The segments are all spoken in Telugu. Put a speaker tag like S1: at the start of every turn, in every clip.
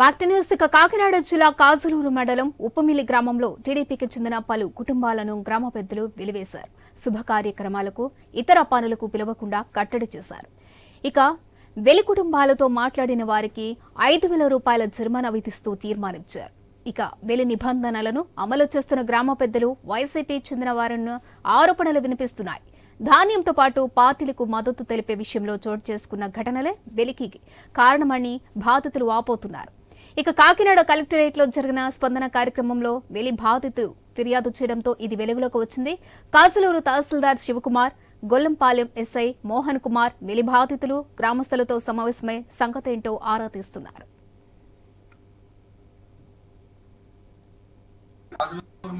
S1: బ్యాక్ న్యూస్ ఇక కాకినాడ జిల్లా కాజులూరు మండలం ఉప్పమిల్లి గ్రామంలో టీడీపీకి చెందిన పలు కుటుంబాలను గ్రామ పెద్దలు వెలివేశారు. శుభ కార్యక్రమాలకు ఇతర పనులకు పిలవకుండా కట్టడి చేశారు. ఇక వెలి కుటుంబాలతో మాట్లాడిన వారికి ఐదు వేల రూపాయల జరిమానా విధిస్తూ తీర్మానించారు. ఇక వెలి నిబంధనలను అమలు చేస్తున్న గ్రామ పెద్దలు వైసీపీ చెందిన వారిని ఆరోపణలు వినిపిస్తున్నాయి. ధాన్యంతో పాటు పార్టీలకు మద్దతు తెలిపే విషయంలో చోటు చేసుకున్న ఘటనలే వెలికి కారణమని బాధితులు వాపోతున్నారు. ఇక కాకినాడ కలెక్టరేట్లో జరిగిన స్పందన కార్యక్రమంలో వెలి బాధితు ఫిర్యాదు చేయడంతో ఇది వెలుగులోకి వచ్చింది. కాసులూరు తహసీల్దార్ శివకుమార్ గొల్లంపాలెం ఎస్ఐ మోహన్ కుమార్ వెలి బాధితులు గ్రామస్తులతో సమావేశమై సంగతేంటో ఆరా తీస్తున్నారు.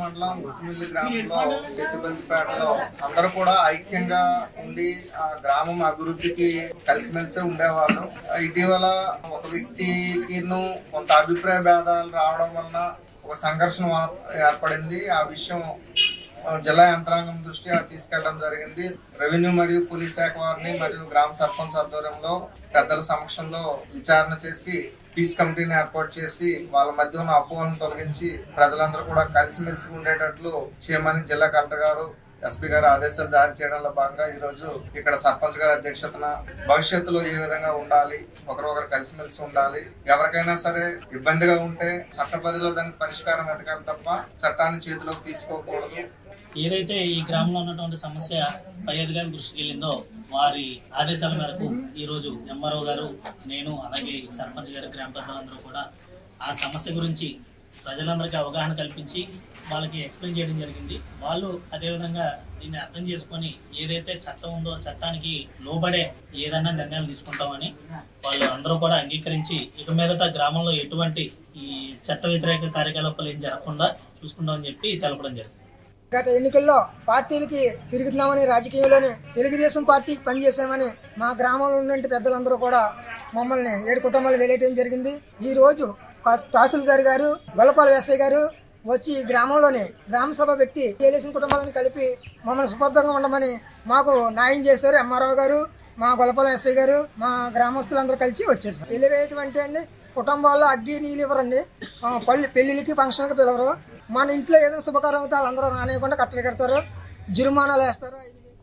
S2: మండలం ఉప్పుమిల్లి గ్రామంలో సెట్టుబంతిపేటలో అందరూ కూడా ఐక్యంగా ఉండి ఆ గ్రామం అభివృద్ధికి కలిసిమెలిసి ఉండేవాళ్ళు. ఇటీవల ఒక వ్యక్తికి కొంత అభిప్రాయ భేదాలు రావడం వలన ఒక సంఘర్షణ ఏర్పడింది. ఆ విషయం జిల్లా యంత్రాంగం దృష్ట్యా తీసుకెళ్ళడం జరిగింది. రెవెన్యూ మరియు పోలీస్ శాఖ వారిని మరియు గ్రామ సర్పంచ్ ఆధ్వర్యంలో పెద్దల సమక్షంలో విచారణ చేసి పీస్ కమిటీని ఏర్పాటు చేసి వాళ్ళ మధ్య ఉన్న అపోహలను తొలగించి ప్రజలందరూ కూడా కలిసిమెలిసి ఉండేటట్లు చేయమని జిల్లా కలెక్టర్ గారు ఎస్పీ గారు ఆదేశాలు జారీ చేయడంలో భాగంగా ఈ రోజు ఇక్కడ సర్పంచ్ గారి అధ్యక్షతన భవిష్యత్తులో ఏ విధంగా ఉండాలి ఒకరొకరు కలిసిమెలిసి ఉండాలి ఎవరికైనా సరే ఇబ్బందిగా ఉంటే చట్ట పరిధిలో దానికి పరిష్కారం వెతకాలి తప్ప చట్టాన్ని చేతిలోకి తీసుకోకూడదు.
S3: ఏదైతే ఈ గ్రామంలో ఉన్నటువంటి సమస్య పై అధికారి దృష్టికి వెళ్ళిందో వారి ఆదేశాల మేరకు ఈ రోజు ఎంఆర్ఓ గారు నేను అలాగే సర్పంచ్ గారి గ్రామ పెద్దలందరూ కూడా ఆ సమస్య గురించి ప్రజలందరికీ అవగాహన కల్పించి వాళ్ళకి ఎక్స్ప్లెయిన్ చేయడం జరిగింది. వాళ్ళు అదేవిధంగా దీన్ని అర్థం చేసుకొని ఏదైతే చట్టం ఉందో చట్టానికి లోబడే ఏదైనా నిర్ణయాలు తీసుకుంటామని వాళ్ళు అందరూ కూడా అంగీకరించి ఇక మీదట గ్రామంలో ఎటువంటి ఈ చట్ట వ్యతిరేక కార్యకలాపాలు ఏం జరగకుండా చూసుకుంటామని చెప్పి తెలపడం జరిగింది.
S4: గత ఎన్నికల్లో పార్టీలకి తిరుగుతున్నామని రాజకీయంలోనే తెలుగుదేశం పార్టీకి పనిచేసామని మా గ్రామంలో ఉన్న పెద్దలందరూ కూడా మమ్మల్ని ఏడు కుటుంబాలు వెలేయటం జరిగింది. ఈ రోజు తహసీల్దార్ గారు గొల్లపాల వేసయ్య గారు వచ్చి గ్రామంలోనే గ్రామసభ పెట్టి తెలుగుదేశం కుటుంబాలను కలిపి మమ్మల్ని సుబద్ధంగా ఉండమని మాకు న్యాయం చేశారు ఎంఆర్ఓ గారు మా గొల్లపాల ఎస్ఐ గారు మా గ్రామస్తులందరూ కలిసి వచ్చారు సార్. తెలివేటువంటి అండి కుటుంబాల్లో అగ్గి నీళ్ళు ఇవ్వరండి. ఆ, పల్లి పెళ్ళిళ్ళకి ఫంక్షన్కి పిలవరు. మన ఇంట్లో ఏదైనా శుభకార్యం అవుతే వాళ్ళందరూ రానియకుండా కట్టలు కడతారు. జుర్మానాలు వేస్తారు.